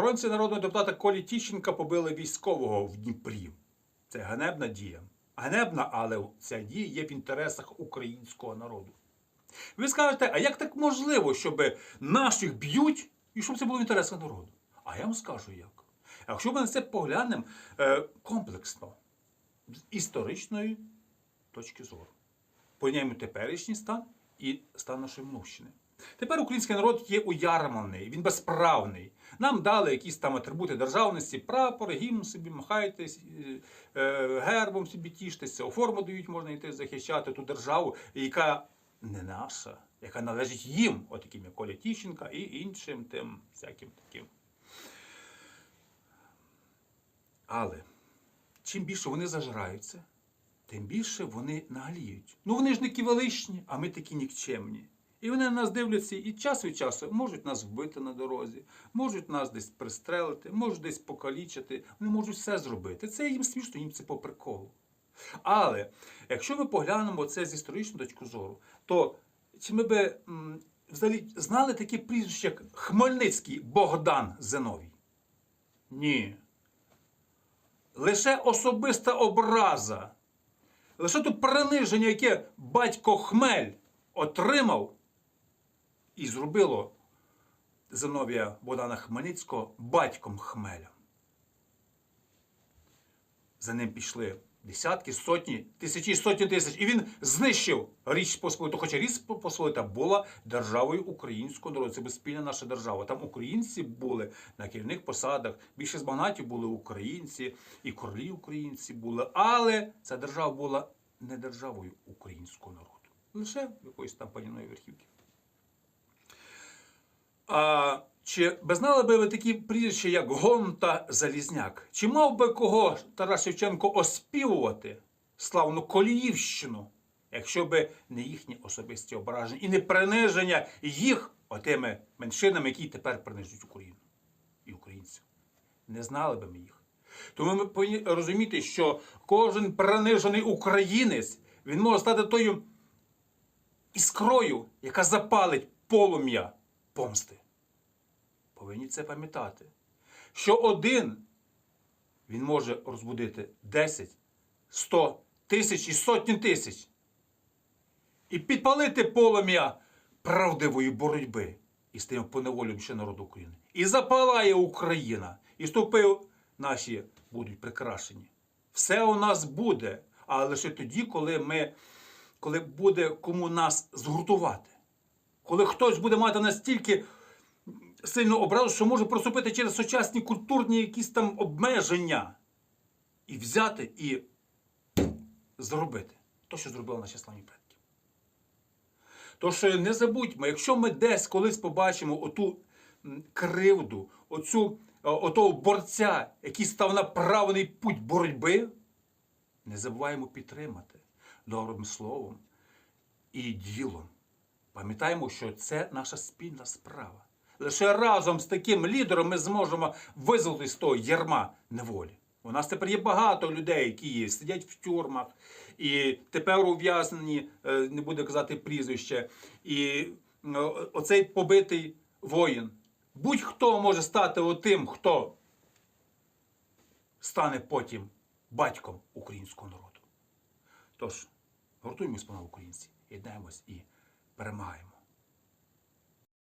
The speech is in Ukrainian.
Охоронці народного депутата Колі Тіщенка побили військового в Дніпрі. Це ганебна дія. Ганебна, але ця дія є в інтересах українського народу. Ви скажете, а як так можливо, щоб наших б'ють і щоб це було в інтересах народу? А я вам скажу як. Якщо ми на це поглянемо е, комплексно, з історичної точки зору, порівняємо теперішній стан і стан нашої минувщини. Тепер український народ є уярманий, він безправний. Нам дали якісь там атрибути державності, прапор, гімн собі махайтесь, е, е, гербом собі тіштеся, у форму дають, можна йти захищати ту державу, яка не наша, яка належить їм, от таким як Коля Тіщенка і іншим тим всяким таким. Але чим більше вони зажираються, тим більше вони нагліють. Ну вони ж не такі а ми такі нікчемні. І вони на нас дивляться і час від часу можуть нас вбити на дорозі, можуть нас десь пристрелити, можуть десь покалічити, вони можуть все зробити. Це їм смішно, їм це по приколу. Але якщо ми поглянемо це з історичної точки зору, то чи ми би м, взагалі знали такі прізвища, як Хмельницький Богдан Зиновій? Ні. Лише особиста образа, лише то приниження, яке батько Хмель отримав і зробило Зиновія Богдана Хмельницького батьком Хмеля. За ним пішли десятки, сотні, тисячі, сотні тисяч. І він знищив Річ Посполиту. Хоча Річ Посполита була державою українського народу. Це безспільна наша держава. Там українці були на керівних посадах. Більше з магнатів були українці, і королі українці були. Але ця держава була не державою українського народу. Лише якоїсь там панівної верхівки. А чи би знали би ви такі прізвища, як Гонта Залізняк? Чи мав би кого Тарас Шевченко оспівувати славну Коліївщину, якщо би не їхні особисті ображення і не приниження їх отими меншинами, які тепер принижують Україну і українців? Не знали би ми їх. Тому ми повинні розуміти, що кожен принижений українець він може стати тою іскрою, яка запалить полум'я помсти. Повинні це пам'ятати. Що один він може розбудити 10, 100, тисяч і сотні тисяч. І підпалити полум'я правдивої боротьби і з тим поневолюючи народ України. І запалає Україна, і ступи наші будуть прикрашені. Все у нас буде, але лише тоді, коли ми, коли буде кому нас згуртувати. Коли хтось буде мати настільки сильно образу, що може проступити через сучасні культурні якісь там обмеження і взяти і зробити то, що зробили наші славні предки. То що не забудьмо, якщо ми десь колись побачимо оту кривду, оцю, отого борця, який став на правильний путь боротьби, не забуваємо підтримати добрим словом і ділом. Пам'ятаємо, що це наша спільна справа. Лише разом з таким лідером ми зможемо визволити з того ярма неволі. У нас тепер є багато людей, які є, сидять в тюрмах, і тепер ув'язнені, е, не буду казати прізвище, і оцей побитий воїн. Будь-хто може стати отим, хто стане потім батьком українського народу. Тож, гуртуємось, пане українці, єднаємось і перемагаємо.